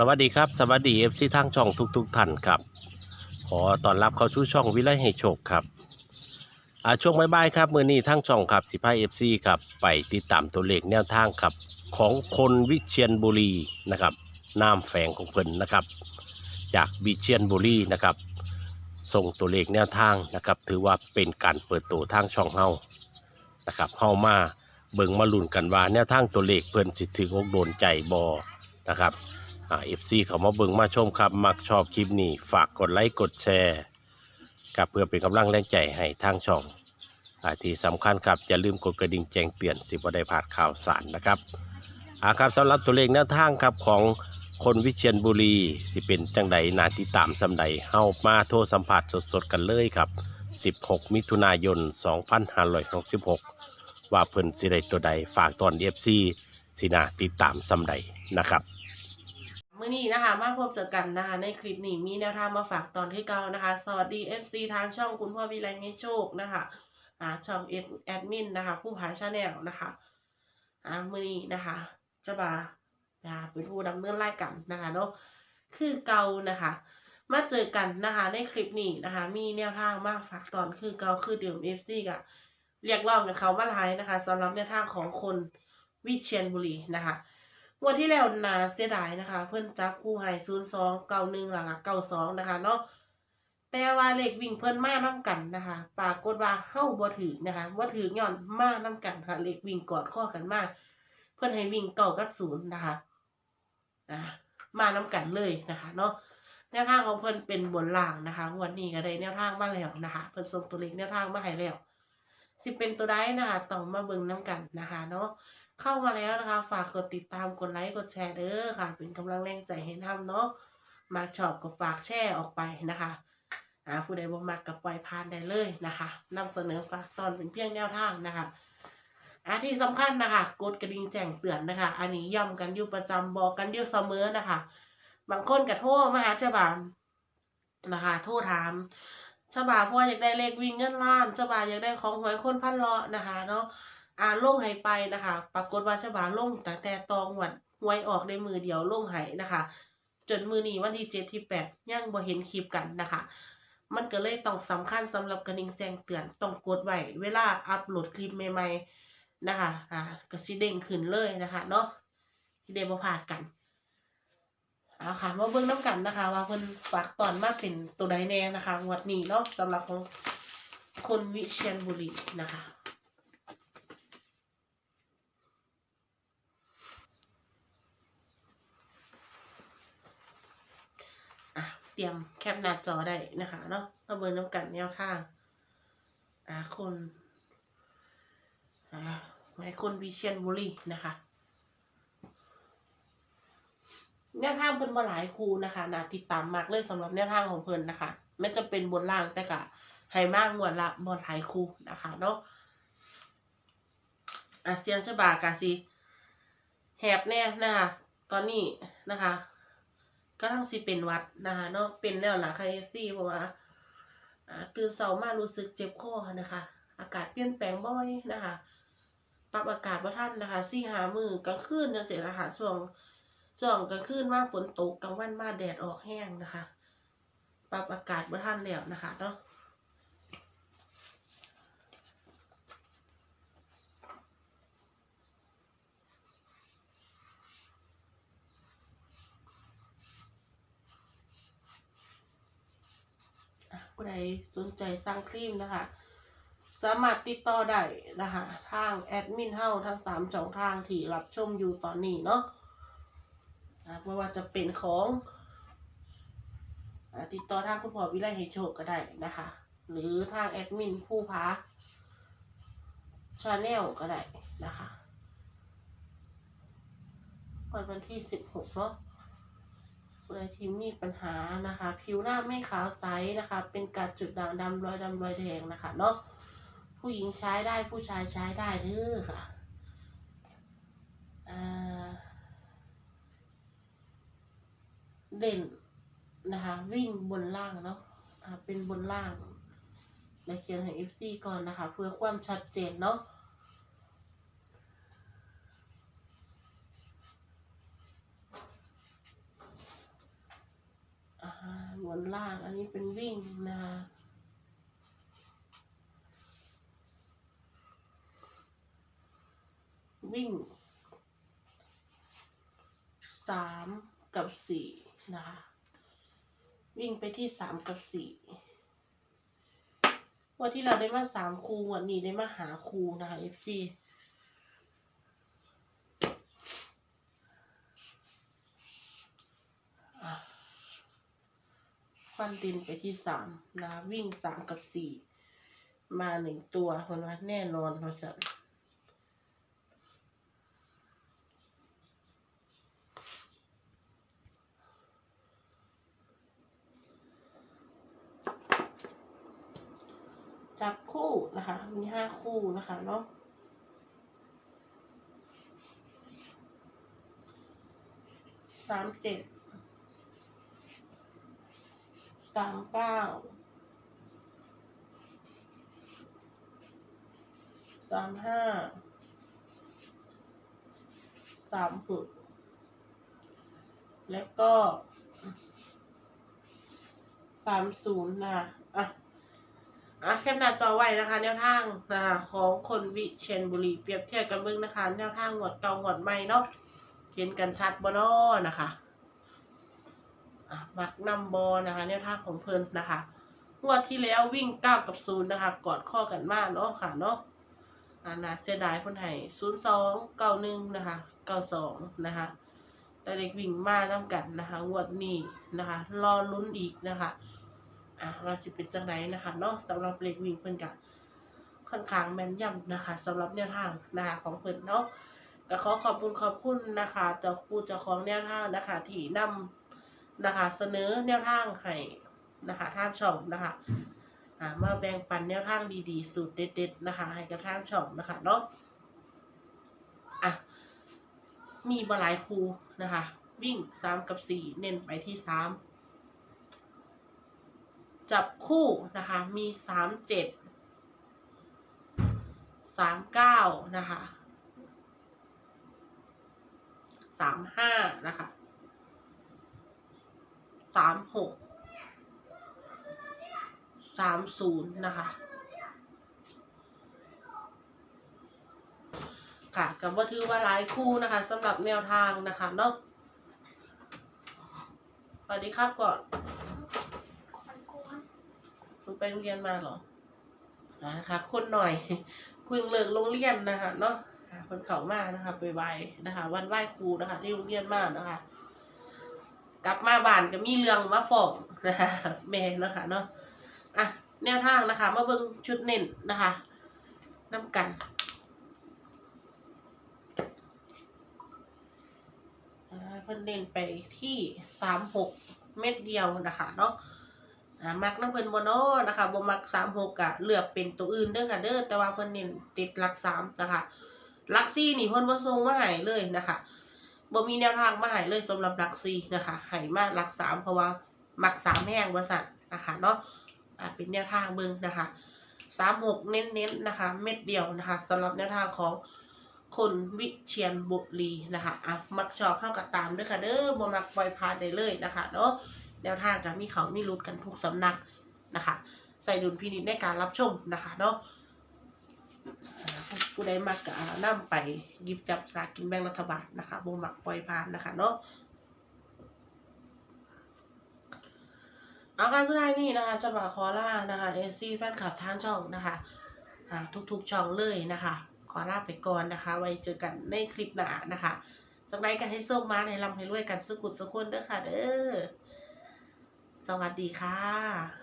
สวัสดีครับสวัสดีเอฟซีทางช่องทุกๆท่านครับ ขอต้อนรับเข้าสู่ช่องวิไลให้โชคครับอ่าช่วงบ่ายๆครับมือนี้ทางช่องครับสิพายเอฟซีครับไปติดตามตัวเลขแนวทางครับของคนวิเชียนบุรีนะครับนามแฝงของเพิ่นนะครับ จากวิเชียนบุรีนะครับ ส่งตัวเลขแนวทางนะครับ ถือว่าเป็นการเปิดตัวทางช่องเฮานะครับเฮามาเบิ่งมาลุ้นกันว่าแนวทางตัวเลขเพิ่นสิถึงอกโดนใจบอนะครับ เอฟซีเขามาเบิ่งมาชมครับ มักชอบคลิปนี้ ฝากกดไลค์กดแชร์กับเพื่อเป็นกำลังแรงใจให้ทางช่องอาที่สำคัญครับ อย่าลืมกดกระดิ่งแจ้งเตือนสิบ่ได้พลาดข่าวสารนะครับอาครับสำหรับตัวเลขแนวทางครับของคนวิเชียนบุรี สิเป็นจังใดนาติตามสำใดเฮามาโทรสัมผัสสดๆกันเลยครับ 16 มิถุนายน 2566 ว่าเพิ่นสิได้ตัวใดฝากตอน FC สินาติดตามสำใดนะครับ มื่อนี้นะคะมาพบเจอกันนะคะในคลิปนี้มีแนวทางมาฝากตอนที่เก้านะคะ สวัสดี FC ทางช่องคุณพ่อวิไลให้โชคนะคะอ่าช่องเอแอดมินนะคะ ผู้ผาชาแนลนะคะอ่ามื่อนี้นะคะเจะบาอ่าเป็นผู้ดำเนินรายการนะคะเนาะคือเกานะคะ มาเจอกันนะคะในคลิปนี้นะคะ มีแนวทางมาฝากตอนคือเกาคือเดิม FC กับเรียกร้องกับเขามาไลน์นะคะสำหรับแนวทางของคนวิเชียนบุรีนะคะ งวันที่แล้วนาเสียดายนะคะ เพิ่นจับคู่ให้ศูนย์สองเก้าหนึ่งหลังเก้าสองนะคะเนาะแต่ว่าเลขวิ่งเพิ่นมาน้ากันนะคะปรากฏว่าเฮ้าบ่ถือนะคะบ่ถือย้อนมาน้ากันค่ะเลขวิ่งกอดข้อกันมาก เพิ่นให้วิ่งเก้ากับศูนย์นะคะอ่ามาน้ากันเลยนะคะเนาะแนวทางของเพิ่นเป็นบนล่างนะคะวันนี้ก็ได้แนวทางมาแล้วนะคะเพิ่นส่งตัวเลขแนวทางมาให้แล้วสิเป็นตัวได้นะคะต้องมาเบิ่งน้ากันนะคะ เนาะ เข้ามาแล้วนะคะ ฝากกดติดตามกดไลค์กดแชร์เด้อค่ะ เป็นกำลังแรงใจให้ทำเนาะมาชอบก็ฝากแชร์ออกไปนะคะอ่าผู้ใดบ่มักก็ปล่อยผ่านได้เลยนะคะนำเสนอฝากตอนเป็นเพียงแนวทางนะคะอ่าที่สำคัญนะคะกดกระดิ่งแจ้งเตือนนะคะ อันนี้ย่ำกันอยู่ประจำบอกกันอยู่เสมอนะคะ บางคนก็โทรมาหาชาบานนะคะโทรถามชาบาพ่ออยากได้เลขวิ่งเงินล้านชาบาอยากได้ของหวยคนพันเลาะนะคะเนาะ อ่าลงให้ไปนะคะ ปรากฏว่าฉบาลงแต่แต่ตองหวัดหวยออกในมือเดียวลงให้นะคะ จนมือนี้วันที่เจ็ดที่แปดยังบ่เห็นคลิปกันนะคะ มันก็เลยต้องสำคัญสำหรับกระดิ่งแจ้งเตือนต้องกดไว้เวลาอัปโหลดคลิปใหม่ๆนะคะอ่าก็สิเด้งขึ้นเลยนะคะเนาะสิได้บ่พลาดกันเอาค่ะมาเบิ่งน้ำกันนะคะ ว่าเพิ่นฝากตอนมาเป็นตัวใดแน่นะคะงวดนี้เนาะสำหรับของคนวิเชียรบุรีนะคะ อะเตรียมแคปหน้าจอได้นะคะเนาะมาเบิร์น้ำกันแนวทางอ่าคนอ่าไว้คนวิเชียนบุรีนะคะแนวทางเพิ่นมาหลายคูนะคะนะติดตามมากเลยสำหรับแนวทางของเพิ่นนะคะไม่จะเป็นบนล่างแต่กะให้มากงวดละบนหลายคูนะคะเนาะอาเซียนฉบากาสิแหบแน่นะคะตอนนี้นะคะ ก็ทั้งสิเป็นวัดนะคะเนาะเป็นแล้วล่ะค่ะเอซี่เพราะว่าอ่าตื่นเช้ามารู้สึกเจ็บคอนะคะ อากาศเปลี่ยนแปลงบ่อยนะคะปรับอากาศบ่ทันนะคะซี่หามือกลางคืนจังซี่นะคะช่วงช่วงกลางคืนมาฝนตกกลางวันมาแดดออกแห้งนะคะ ปรับอากาศบ่ทันแล้วนะคะเนาะ ผู้ใดสนใจสร้างครีมนะคะ สามารถติดต่อได้นะคะ ทางแอดมินเฮาทั้งสามช่องทางที่รับชมอยู่ตอนนี้เนาะอะไม่ว่าจะเป็นของอติดต่อทางคุณพ่อวิไลให้โชคก็ได้นะคะ หรือทางแอดมินผู้พาชาแนลก็ได้นะคะวันวันที่สิบหกเนาะ เลยที่มีปัญหานะคะ ผิวหน้าไม่ขาวใสนะคะ เป็นการจุดด่างดำรอยดำรอยแดงนะคะเนาะผู้หญิงใช้ได้ผู้ชายใช้ได้เด้อค่ะอ่าเด่นนะคะ วิ่งบนล่างเนาะอ่าเป็นบนล่างในเขียนให้ FC ก่อนนะคะ เพื่อความชัดเจนเนาะ ล่าง อันนี้เป็นวิ่งนะคะวิ่งสามกับสี่นะคะวิ่งไปที่สามกับสี่วันที่เราได้มาสามคูวันนี้ได้มาหาคูนะคะ FC อะ ฟันดินไปที่สามนะวิ่งสามกับสี่มาหนึ่งตัวคนว่าแน่นอนเราจะจับคู่นะคะ มีห้าคู่นะคะเนาะสามเจ็ด สามเก้าสามห้าสามหกแล้วก็สามศูนย์นะอะอะแคปหน้าจอไว้นะคะ แนวทางนะคะของคนวิเชียรบุรีเปรียบเทียบกันเบิ่งนะคะ แนวทางหวดเก่าหวดใหม่เนาะเห็นกันชัดบ่นาะนะคะ มักนำบอนะคะแนวทางของเพิ่นนะคะงวดที่แล้ววิ่งเก้ากับศูนย์นะคะกอดข้อกันมากเนาะค่ะเนาะอานะเสียดายคนไทยศูนย์สองเก้าหนึ่งนะคะเก้าสองนะคะแต่เด็กวิ่งมาน้ำกันนะคะงวดนี้นะคะรอลุ้นอีกนะคะอะว่าสิเป็นจังไหนนะคะเนาะสำหรับเล็กวิ่งเพิ่นกับค่อนข้างแม่นยำนะคะสำหรับแนวทางนะคะของเพิ่นเนาะก็ขอขอบคุณขอบคุณนะคะเจ้าผู้เจ้าของแนวทางนะคะที่นำ นะคะ เสนอแนวทางให้นะคะทางช่องนะคะอ่ามาแบ่งปันแนวทางดีๆ สูตรเด็ดๆนะคะ ให้กับทางช่องนะคะเนาะอะมีบหลายครูนะคะ วิ่งสามกับสี่เน้นไปที่สามจับคู่นะคะมีสามเจ็ดสามเก้านะคะสามห้านะคะ สามหกสามศูนย์นะคะ ค่ะกับว่าถือว่าหลายคู่นะคะสำหรับแนวทางนะคะเนาะสวัสดีครับก่อนคุณไปโรงเรียนมาเหรอนะคะ คนหน่อยเพิ่งเลิกโรงเรียนนะคะเนาะคนเขามากนะคะไปไหวนะคะ วันไหว้ครูนะคะ ที่โรงเรียนมากนะคะ กลับมาบ้านก็มีเรื่องมาฟ้องนะคะแม่นะคะเนาะอะแนวทางนะคะ มาเบิ่งชุดเน้นนะคะน้ำกันอ่าเพิ่นเน้นไปที่สามหกเม็ดเดียวนะคะเนาะอ่ามักน้ำเพิ่นบ่เนาะนะคะบ่มักสามหกอะเลือกเป็นตัวอื่นเด้อค่ะเด้อแต่ว่าเพิ่นเน้นติดหลักสามนะคะหลักซี่นี่เพิ่นบ่ส่งมาให้เลยนะคะ บ่มีแนวทางมาให้เลยสำหรับหลักสี่นะคะให้มาหลักสามเพราะว่าหมักสามแห้งว่าสั่นะคะเนาะอ่าเป็นแนวทางเบิ่งนะคะสามหกเน้นๆนะคะ เม็ดเดียวนะคะสำหรับแนวทางของคนวิเชียนบุรีนะคะอะมักชอบเข้ากับตามด้วยค่ะเด้อบ่มักปล่อยพานได้เลยนะคะเนาะแนวทางกับมีเขามีรุดกันทุกสำนักนะคะ ใส่ดุลพินิจในการรับชมนะคะเนาะ ผู้ใดมักก็นำไปหยิบจับสลากกินแบ่งรัฐบาลนะคะบ่มักปล่อยผ่านนะคะเนาะเอาการสุดท้ายนี่นะคะจะมาขอลานะคะเอซีแฟนคลับทางช่องนะคะทุกๆช่องเลยนะคะ ขอลาไปก่อนนะคะ ไว้เจอกันในคลิปหน้านะคะจากนั้นก็ให้ส่งมาในลำให้รวยกันสุกุดสุกคนเด้อค่ะเด้อสวัสดีค่ะ